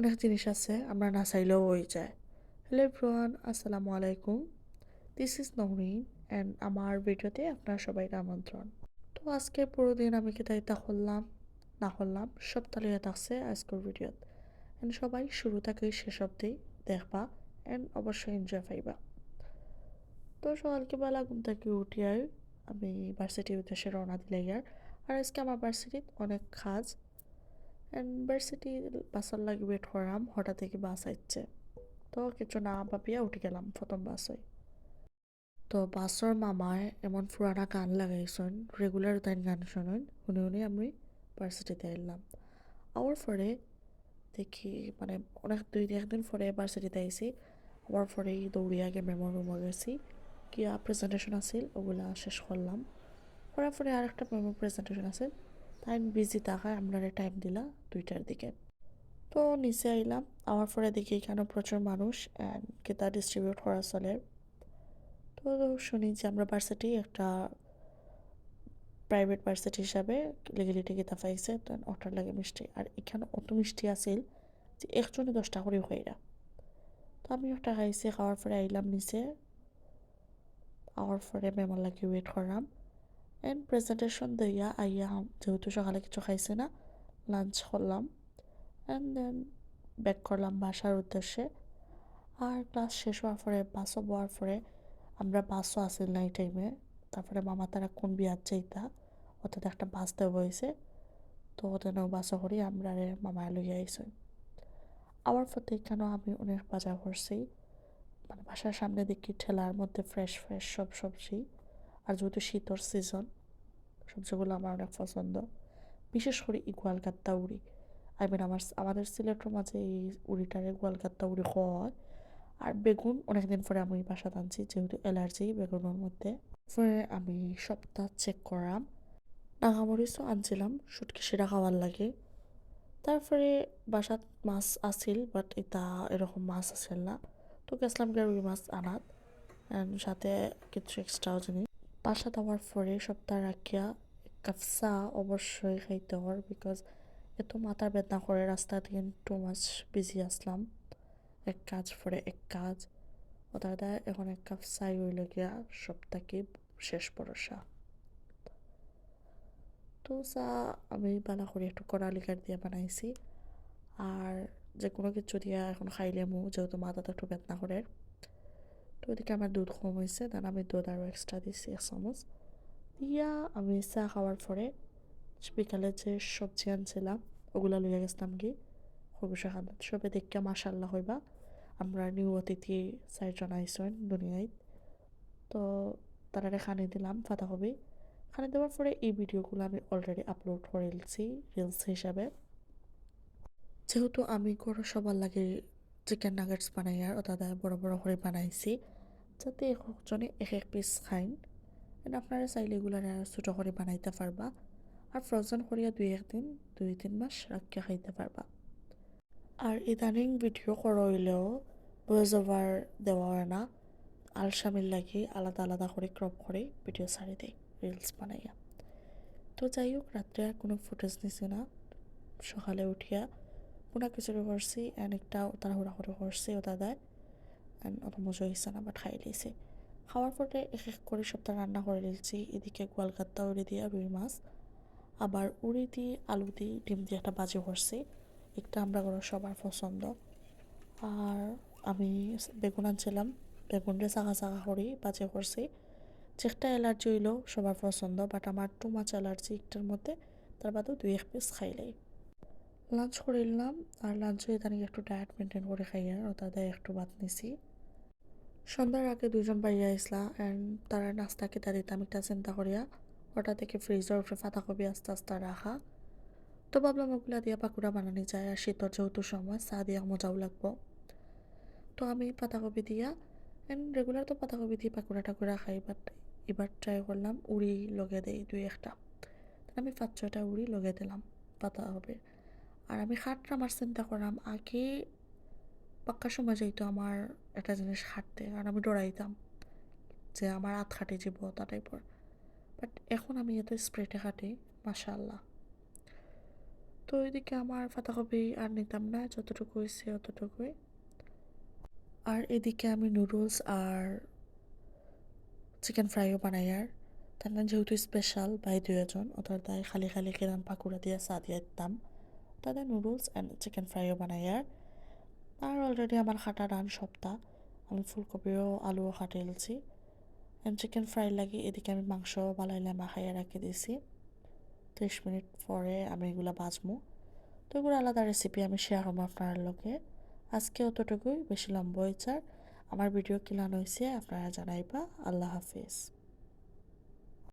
অনেক জিনিস আছে, আমরা না চাইলেও হয়ে যায়। হ্যালো এভরিওয়ান, আসসালামু আলাইকুম। দিস ইজ নৌরিন অ্যান্ড আমার ভিডিওতে আপনার সবাইকে আমন্ত্রণ। তো আজকে পুরো দিন আমি কিতাইতা করলাম না করলাম সব তালিয়ে থাকছে আজকের ভিডিওত। অ্যান্ড সবাই শুরু থেকে শেষ অবধি দেখবা অ্যান্ড অবশ্যই এনজয় পাইবা। তো সকালকে বেলা ঘুম থেকে উঠিয়াই আমি ভার্সিটির উদ্দেশ্যে রওনা দিলে ইয়ার। আর আজকে আমার ভার্সিটিত অনেক কাজ ইউনিভার্সিটি বাসর লাগি ওয়েট করাম, হঠাৎ থেকে বাস আইচ্ছে। তো কিছু না ভাবিয়া উঠে গেলাম প্রথম বাসে। তো বাসর মামায় এমন পুরানা গান লাগাইছেন রেগুলার তাই গান শোনেন শুনে শুনে আমি ভার্সিটিতে এলাম। আওয়ার পরে দেখি মানে অনেক দুই একদিন পরে ভার্সিটিতে আইসি আবার পরে দৌড়িয়া আগে মেমোর রুমে গেছি। কিয়া প্রেজেন্টেশন আছিল, ওগুলা শেষ করলাম। করার পরে আর একটা মেমোর প্রেজেন্টেশন আছে টাইম বিজি থাকায় আমরা টাইম দিলাম দুইটার দিকে। তো নিচে আইলাম, আমার পরে দেখি এখানে প্রচুর মানুষ কেতা ডিস্ট্রিবিউট করা চলে। তো শুনি যে আমরা ভার্সিটি একটা প্রাইভেট ভার্সিটি হিসাবে লিগেলিটি কিতা পাইছে, তো ওটার লাগে মিষ্টি। আর এখানে অত মিষ্টি আছিল যে একজনে দশটা করে খাইরা তো আমি ওটা খাইছি, খাওয়ার পরে আইলাম নিচে। আওয়ার পরে মেমার লাগে ওয়েট করলাম। অ্যান্ড প্রেজেন্টেশন দিয়া আইয়া যেহেতু সকালে কিছু খাইছে না লাঞ্চ করলাম অ্যান্ড দেন ব্যাক করলাম বাসার উদ্দেশ্যে। আর ক্লাস শেষ হওয়ার পরে বাসও বওয়ার পরে, আমরা বাসও আসিল না এই টাইমে তারপরে মামা তারা কোন বিয়ার চাইতা অর্থাৎ একটা বাস দেওয়া হয়েছে। তো ওদের বাসও করি, আমরা মামা লইয়া আইসই আবার পথে কেন আমি অনেক বাজার করছি মানে বাসার সামনে দেখি ঠেলার মধ্যে ফ্রেশ ফ্রেশ সব সবজি। আর যেহেতু শীতর সিজন সবজিগুলো আমার অনেক পছন্দ। বিশেষ করে এই গোয়ালকাত্তা উড়ি। আই মিন আমার আমাদের সিলেটের মাঝে এই উড়িটারে গোয়ালকাত্তা উড়ি হয়। আর বেগুন, অনেকদিন পরে আমি বাসা আনছি, যেহেতু অ্যালার্জি বেগুনের মধ্যে। পরে আমি সপ্তাহ চেক করাম। নাগামরিচও আনছিলাম সুটকি সেটা খাওয়ার লাগে। তারপরে বাসাত মাছ আসিল বাট এটা এরকম মাছ আসিল না। তো গেছিলাম গিয়ে রুই মাছ আনাত। সাথে কিছু এক্সট্রাও জিনিস। বাসা দেওয়ার পরে সপ্তাহ রাখিয়া চা অবশ্যই খাইতে হর বিকজ এত মাথার বেদনা করে রাস্তা থেকে টু মাছ বিজি আসলাম। এক কাজ পরে এক কাজ। ও এখন এক কাপ চাই হইল গিয়া সপ্তাহকে শেষ ভরসা। তো চা আমি বানা করে, একটু কড়ালিকার দিয়ে বানাইছি। আর যে কোনো কিছু দিয়া এখন খাইলে মু, যেহেতু মাথাটা একটু বেদনা করে। তো ওদিকে আমার দুধ কম হয়েছে দেন আমি দুধ আরও এক্সট্রা দিছি এক চামচ দিয়া আমি চা খাওয়ার পরে বিকালে যে সবজি আনছিলাম ওগুলা লইয়া গেছিলাম কি হবিষা খানাত সবে দেখে মাসাল্লাহ হইবা আমরা নিউ অতিথি চারজন আইসেন দুনিয়ায় তো তারা খানি দিলাম ফাতা হবি খানি দেওয়ার পরে এই ভিডিওগুলো আমি অলরেডি আপলোড করেছি রিলস হিসাবে যেহেতু আমি গরু সবার লাগে চিকেন নাগেটস বানাই আর দাদা বড় বড় করে বানাইছি। যাতে একজনে এক এক পিস খাইন আপনারা চাইলে এগুলার ছোটো করে বানাইতে পারবা। আর ফ্রোজেন করিয়া দুই একদিন দুই তিন মাস রাখিয়া খাইতে পারবা। আর ইদানিং ভিডিও করা হইলেও ভয়েস ওভার দেওয়া হয় না। আলসামিল লাগি আলাদা আলাদা করে ক্রপ করে ভিডিও ছাড়ি দেয় রিলস বানাইয়া। তো যাই হোক, রাত্রে আর কোনো ফুটেজ নিছি না। সকালে উঠিয়া কোনো কিছু করছি অ্যান্ড একটা তাড়াহুড়া করে করছি ও দাদায় অ্যান্ড অত মজা হয়েছে না বাট খাই লিয়েছি খাওয়ার পরে এক এক করে সপ্তাহ রান্না করে দিয়েছি এদিকে গোয়ালকাত্তা উড়ি দিয়ে রুই মাছ, আবার উড়ি দিয়ে আলু দিয়ে ডিম দিয়ে একটা বাজে করছি একটা আমরা করো সবার পছন্দ। আর আমি বেগুন আনছিলাম, বেগুন দিয়ে চাকা চাকা করি, বাজে করছি চেকটা অ্যালার্জি হইল সবার পছন্দ বাট আমার টু মাছ অ্যালার্জি একটার মধ্যে তার বাদেও দুই এক পিস খাইলেই। লাঞ্চ করিলাম আর লাঞ্চ হয়ে ইদানিং একটু ডায়েট মেনটেন করে খাই আর তাদের একটু বাদ নিছি। সন্ধ্যার আগে দুজন বাইরে আইসলা অ্যান্ড তারা নাস্তা কেটা দিতাম একটা চিন্তা করিয়া ওটা থেকে ফ্রিজের উপরে পাতাকপি আস্তে আস্তে রাখা। তো ভাবলাম ওগুলা দিয়া পাকুড়া বানানি যায় আর শীতর যেহেতু সময়, চা দিয়া মজাও লাগবো। তো আমি পাতাকপি দিয়া অ্যান্ড রেগুলার তো পাতাকপি দিয়ে পাকুড়া টাকুড়া খাই বাট এবার ট্রাই করলাম, উড়ি লগে দেই দুই একটা। আমি পাঁচ ছয়টা উড়ি লগে দিলাম পাতাকপির। আর আমি খাটটা আমার চিন্তা করলাম, আগে পাক্কা সময় যাইতো আমার একটা জিনিস খাটতে কারণ আমি ডরাইতাম যে আমার হাত খাটে যাব তা টাইপর বাট এখন আমি এত স্প্রেটে খাটি মাশাল্লাহ তো ওইদিকে আমার পাতাকপি আর নিতাম না, যতটুকু হয়েছে অতটুকুই। আর এদিকে আমি নুডলস আর চিকেন ফ্রাইও বানাই আর। তার মানে যেহেতু স্পেশাল বাই দুজন ওটার তাই খালি খালি কেরান পাকুড়া দিয়ে চা দিয়ে দিতাম। তাদের নুডলস অ্যান্ড চিকেন ফ্রাইও বানাই, আর অলরেডি আমার খাটা ডান সপ্তাহ। আমি ফুলকপিও, আলুও খাটিয়েছি অ্যান্ড চিকেন ফ্রাই লাগে এদিকে আমি মাংস বালাইলে মাখাইয়া রাখি দিয়েছি। ত্রিশ মিনিট পরে আমি এগুলো বাজমু। তো এগুলো আলাদা রেসিপি আমি শেয়ার করব আপনার লোকে। আজকে অতটুকুই, বেশি লম্বা হয়েছে আমার ভিডিও কিলান হয়েছে, আপনারা জানাইবা। আল্লাহ হাফিজ।